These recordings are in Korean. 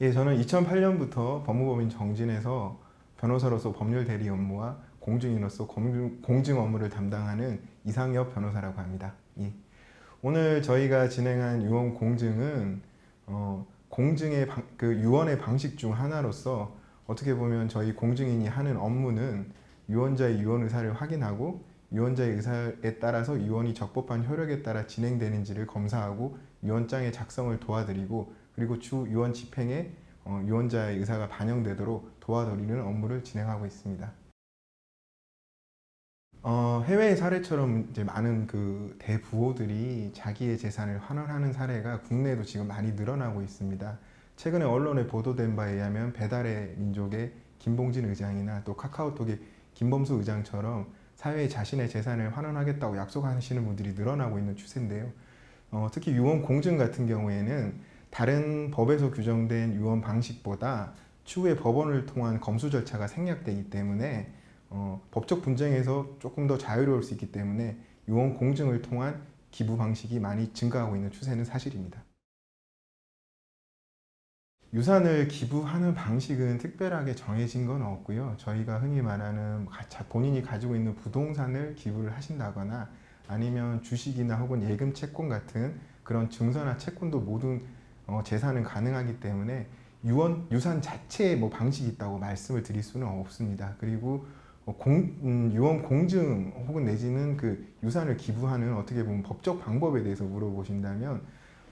예, 저는 2008년부터 법무법인 정진에서 변호사로서 법률 대리 업무와 공증인으로서 공증, 공증 업무를 담당하는 이상엽 변호사라고 합니다. 예. 오늘 저희가 진행한 유언 공증은 어, 공증의 방, 그 유언의 방식 중 하나로서 어떻게 보면 저희 공증인이 하는 업무는 유언자의 유언 의사를 확인하고 유언자의 의사에 따라서 유언이 적법한 효력에 따라 진행되는지를 검사하고 유언장의 작성을 도와드리고 그리고 추 유언 집행에 어, 유언자의 의사가 반영되도록 도와드리는 업무를 진행하고 있습니다. 어, 해외의 사례처럼 이제 많은 그 대부호들이 자기의 재산을 환원하는 사례가 국내에도 지금 많이 늘어나고 있습니다. 최근에 언론에 보도된 바에 의하면 배달의 민족의 김봉진 의장이나 또 카카오톡의 김범수 의장처럼 사회에 자신의 재산을 환원하겠다고 약속하시는 분들이 늘어나고 있는 추세인데요. 어, 특히 유언 공증 같은 경우에는 다른 법에서 규정된 유언 방식보다 추후에 법원을 통한 검수 절차가 생략되기 때문에 어, 법적 분쟁에서 조금 더 자유로울 수 있기 때문에 유언 공증을 통한 기부 방식이 많이 증가하고 있는 추세는 사실입니다. 유산을 기부하는 방식은 특별하게 정해진 건 없고요. 저희가 흔히 말하는 가- 본인이 가지고 있는 부동산을 기부를 하신다거나 아니면 주식이나 혹은 예금 채권 같은 그런 증서나 채권도 모든 어, 재산은 가능하기 때문에 유언 유산 자체에 뭐 방식이 있다고 말씀을 드릴 수는 없습니다. 그리고 어, 공, 음, 유언 공증 혹은 내지는 그 유산을 기부하는 어떻게 보면 법적 방법에 대해서 물어보신다면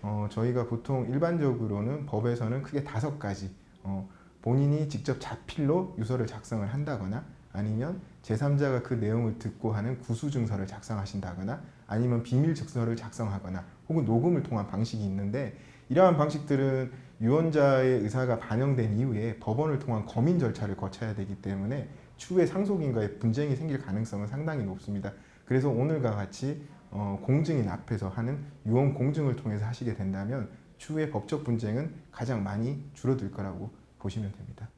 어, 저희가 보통 일반적으로는 법에서는 크게 다섯 가지 어, 본인이 직접 자필로 유서를 작성을 한다거나 아니면 제3자가 그 내용을 듣고 하는 구수증서를 작성하신다거나 아니면 비밀 증서를 작성하거나 혹은 녹음을 통한 방식이 있는데 이러한 방식들은 유언자의 의사가 반영된 이후에 법원을 통한 검인 절차를 거쳐야 되기 때문에 추후에 상속인과의 분쟁이 생길 가능성은 상당히 높습니다. 그래서 오늘과 같이 어, 공증인 앞에서 하는 유언 공증을 통해서 하시게 된다면 추후에 법적 분쟁은 가장 많이 줄어들 거라고 보시면 됩니다.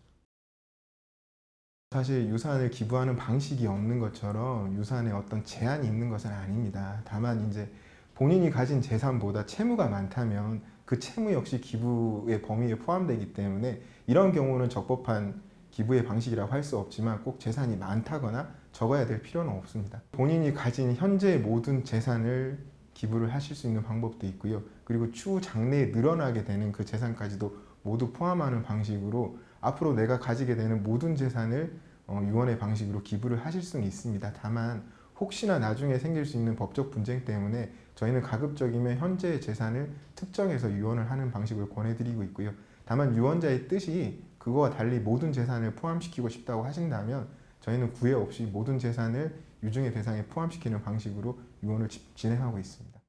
사실 유산을 기부하는 방식이 없는 것처럼 유산에 어떤 제한이 있는 것은 아닙니다. 다만 이제 본인이 가진 재산보다 채무가 많다면 그 채무 역시 기부의 범위에 포함되기 때문에 이런 경우는 적법한 기부의 방식이라고 할 수 없지만 꼭 재산이 많다거나 적어야 될 필요는 없습니다. 본인이 가진 현재의 모든 재산을 기부를 하실 수 있는 방법도 있고요. 그리고 추후 장래에 늘어나게 되는 그 재산까지도 모두 포함하는 방식으로 앞으로 내가 가지게 되는 모든 재산을 어, 유언의 방식으로 기부를 하실 수는 있습니다. 다만 혹시나 나중에 생길 수 있는 법적 분쟁 때문에 저희는 가급적이면 현재의 재산을 특정해서 유언을 하는 방식을 권해드리고 있고요. 다만 유언자의 뜻이 그거와 달리 모든 재산을 포함시키고 싶다고 하신다면 저희는 구애 없이 모든 재산을 유증의 대상에 포함시키는 방식으로 유언을 지- 진행하고 있습니다.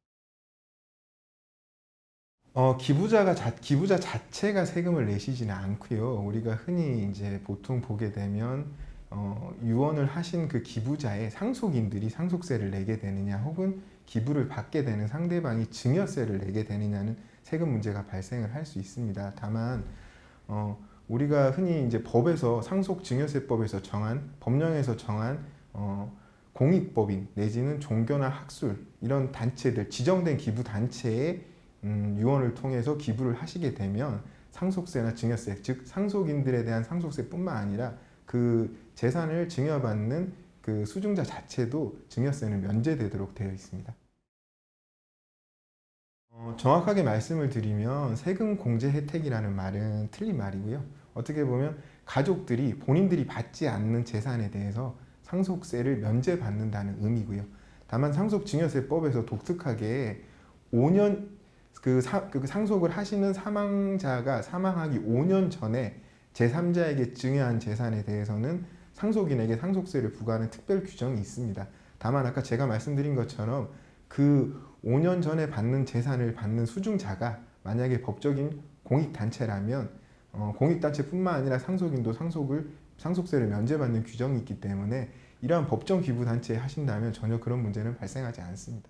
어, 기부자가 자, 기부자 자체가 세금을 내시지는 않고요. 우리가 흔히 이제 보통 보게 되면 어, 유언을 하신 그 기부자의 상속인들이 상속세를 내게 되느냐, 혹은 기부를 받게 되는 상대방이 증여세를 내게 되느냐는 세금 문제가 발생을 할 수 있습니다. 다만 어, 우리가 흔히 이제 법에서 상속 증여세법에서 정한 법령에서 정한 어, 공익법인 내지는 종교나 학술 이런 단체들 지정된 기부 단체에 음, 유언을 통해서 기부를 하시게 되면 상속세나 증여세 즉 상속인들에 대한 상속세뿐만 아니라 그 재산을 증여받는 그 수증자 자체도 증여세는 면제되도록 되어 있습니다. 어, 정확하게 말씀을 드리면 세금 공제 혜택이라는 말은 틀린 말이고요. 어떻게 보면 가족들이 본인들이 받지 않는 재산에 대해서 상속세를 면제받는다는 의미고요. 다만 상속증여세법에서 독특하게 5년 그, 사, 그 상속을 하시는 사망자가 사망하기 5년 전에 제3자에게 증여한 재산에 대해서는 상속인에게 상속세를 부과하는 특별 규정이 있습니다. 다만 아까 제가 말씀드린 것처럼 그 5년 전에 받는 재산을 받는 수중자가 만약에 법적인 공익단체라면 어, 공익단체뿐만 아니라 상속인도 상속을 상속세를 면제받는 규정이 있기 때문에 이러한 법정 기부 단체에 하신다면 전혀 그런 문제는 발생하지 않습니다.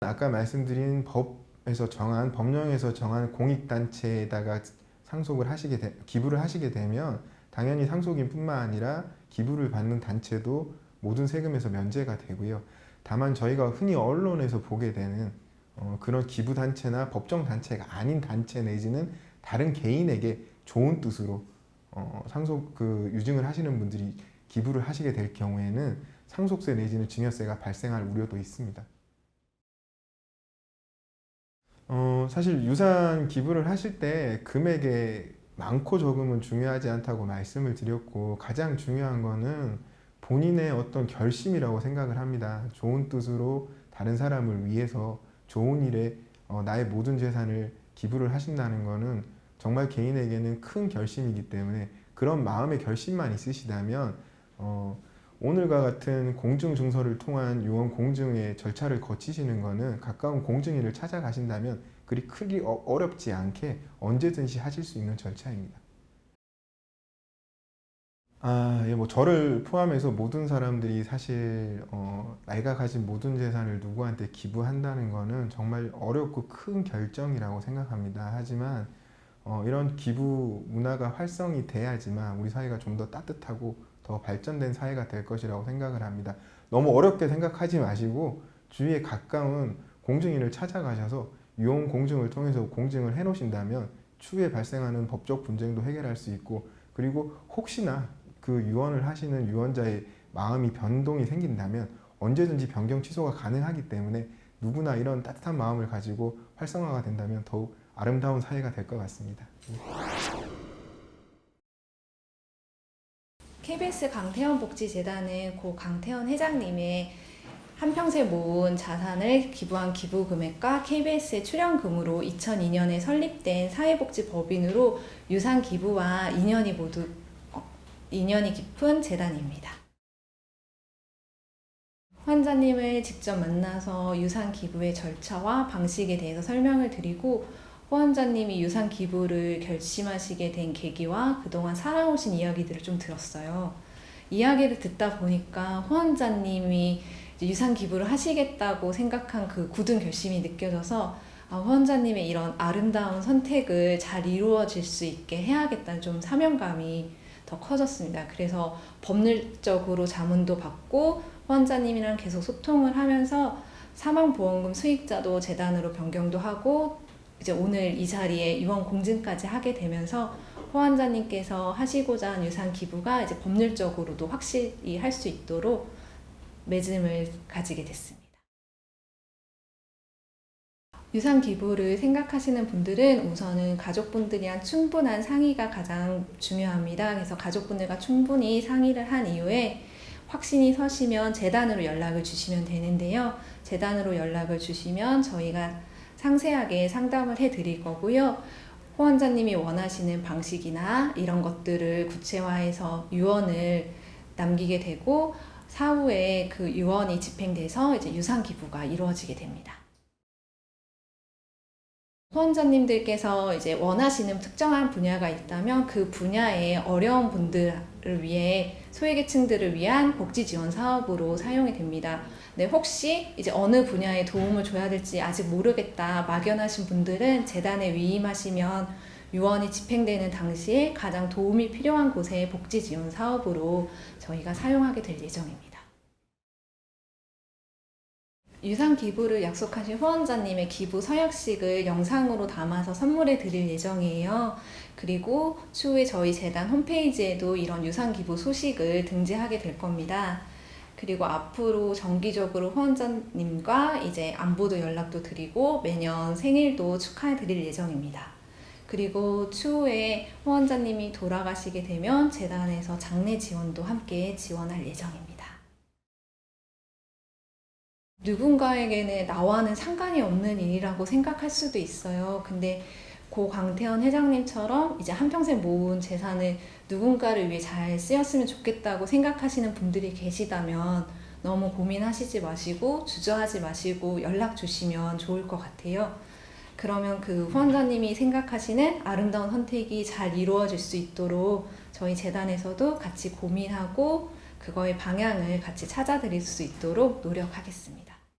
아까 말씀드린 법에서 정한 법령에서 정한 공익 단체에다가 상속을 하시게 되, 기부를 하시게 되면 당연히 상속인뿐만 아니라 기부를 받는 단체도 모든 세금에서 면제가 되고요. 다만 저희가 흔히 언론에서 보게 되는 어, 그런 기부 단체나 법정 단체가 아닌 단체 내지는 다른 개인에게 좋은 뜻으로 어, 상속 그 유증을 하시는 분들이 기부를 하시게 될 경우에는 상속세 내지는 증여세가 발생할 우려도 있습니다. 어, 사실 유산 기부를 하실 때 금액의 많고 적음은 중요하지 않다고 말씀을 드렸고 가장 중요한 거는 본인의 어떤 결심이라고 생각을 합니다. 좋은 뜻으로 다른 사람을 위해서 좋은 일에 어, 나의 모든 재산을 기부를 하신다는 거는 정말 개인에게는 큰 결심이기 때문에 그런 마음의 결심만 있으시다면 어, 오늘과 같은 공증 증서를 통한 유언 공증의 절차를 거치시는 거는 가까운 공증인을 찾아가신다면 그리 크기 어- 어렵지 않게 언제든지 하실 수 있는 절차입니다. 아, 예, 뭐 저를 포함해서 모든 사람들이 사실 어, 나이가 가진 모든 재산을 누구한테 기부한다는 거는 정말 어렵고 큰 결정이라고 생각합니다. 하지만 어, 이런 기부 문화가 활성이 돼야지만 우리 사회가 좀 더 따뜻하고 더 발전된 사회가 될 것이라고 생각을 합니다. 너무 어렵게 생각하지 마시고 주위에 가까운 공증인을 찾아가셔서 유언 공증을 통해서 공증을 해 놓으신다면 추후에 발생하는 법적 분쟁도 해결할 수 있고 그리고 혹시나 그 유언을 하시는 유언자의 마음이 변동이 생긴다면 언제든지 변경 취소가 가능하기 때문에 누구나 이런 따뜻한 마음을 가지고 활성화가 된다면 더욱 아름다운 사회가 될 것 같습니다. KBS 강태원 복지재단은 고 강태원 회장님의 한평생 모은 자산을 기부한 기부 금액과 KBS의 출연금으로 2002년에 설립된 사회복지법인으로 유산 기부와 인연이 모두 어, 인연이 깊은 재단입니다. 환자님을 직접 만나서 유산 기부의 절차와 방식에 대해서 설명을 드리고 후원자님이 유산 기부를 결심하시게 된 계기와 그동안 살아오신 이야기들을 좀 들었어요. 이야기를 듣다 보니까 후원자님이 유산 기부를 하시겠다고 생각한 그 굳은 결심이 느껴져서 아, 후원자님의 이런 아름다운 선택을 잘 이루어질 수 있게 해야겠다는 좀 사명감이 더 커졌습니다. 그래서 법률적으로 자문도 받고 후원자님이랑 계속 소통을 하면서 사망보험금 수익자도 재단으로 변경도 하고 이제 오늘 이 자리에 유언 공증까지 하게 되면서 후원자님께서 하시고자 한 유산 기부가 이제 법률적으로도 확실히 할 수 있도록 맺음을 가지게 됐습니다. 유산 기부를 생각하시는 분들은 우선은 가족분들이랑 충분한 상의가 가장 중요합니다. 그래서 가족분들과 충분히 상의를 한 이후에 확신이 서시면 재단으로 연락을 주시면 되는데요. 재단으로 연락을 주시면 저희가 상세하게 상담을 해 드릴 거고요. 후원자님이 원하시는 방식이나 이런 것들을 구체화해서 유언을 남기게 되고 사후에 그 유언이 집행돼서 이제 유산 기부가 이루어지게 됩니다. 후원자님들께서 이제 원하시는 특정한 분야가 있다면 그 분야의 어려운 분들을 위해 소외계층들을 위한 복지 지원 사업으로 사용이 됩니다. 네, 혹시 이제 어느 분야에 도움을 줘야 될지 아직 모르겠다 막연하신 분들은 재단에 위임하시면 유언이 집행되는 당시에 가장 도움이 필요한 곳의 복지 지원 사업으로 저희가 사용하게 될 예정입니다. 유산 기부를 약속하신 후원자님의 기부 서약식을 영상으로 담아서 선물해 드릴 예정이에요. 그리고 추후에 저희 재단 홈페이지에도 이런 유산 기부 소식을 등재하게 될 겁니다. 그리고 앞으로 정기적으로 후원자님과 이제 안부도 연락도 드리고 매년 생일도 축하해 드릴 예정입니다. 그리고 추후에 후원자님이 돌아가시게 되면 재단에서 장례 지원도 함께 지원할 예정입니다. 누군가에게는 나와는 상관이 없는 일이라고 생각할 수도 있어요. 근데 고 강태현 회장님처럼 이제 한평생 모은 재산을 누군가를 위해 잘 쓰였으면 좋겠다고 생각하시는 분들이 계시다면 너무 고민하시지 마시고 주저하지 마시고 연락 주시면 좋을 것 같아요. 그러면 그 후원자님이 생각하시는 아름다운 선택이 잘 이루어질 수 있도록 저희 재단에서도 같이 고민하고 그거의 방향을 같이 찾아드릴 수 있도록 노력하겠습니다.